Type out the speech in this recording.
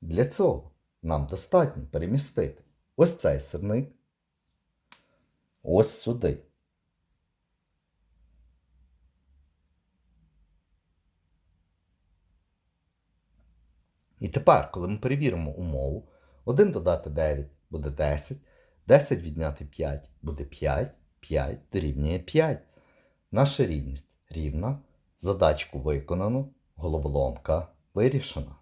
Для цього нам достатньо перемістити ось цей сирник ось сюди. І тепер, коли ми перевіримо умову, 1 додати 9 буде 10, 10 відняти 5 буде 5, 5 дорівнює 5. Наша рівність рівна. Задачку виконано, головоломка вирішена.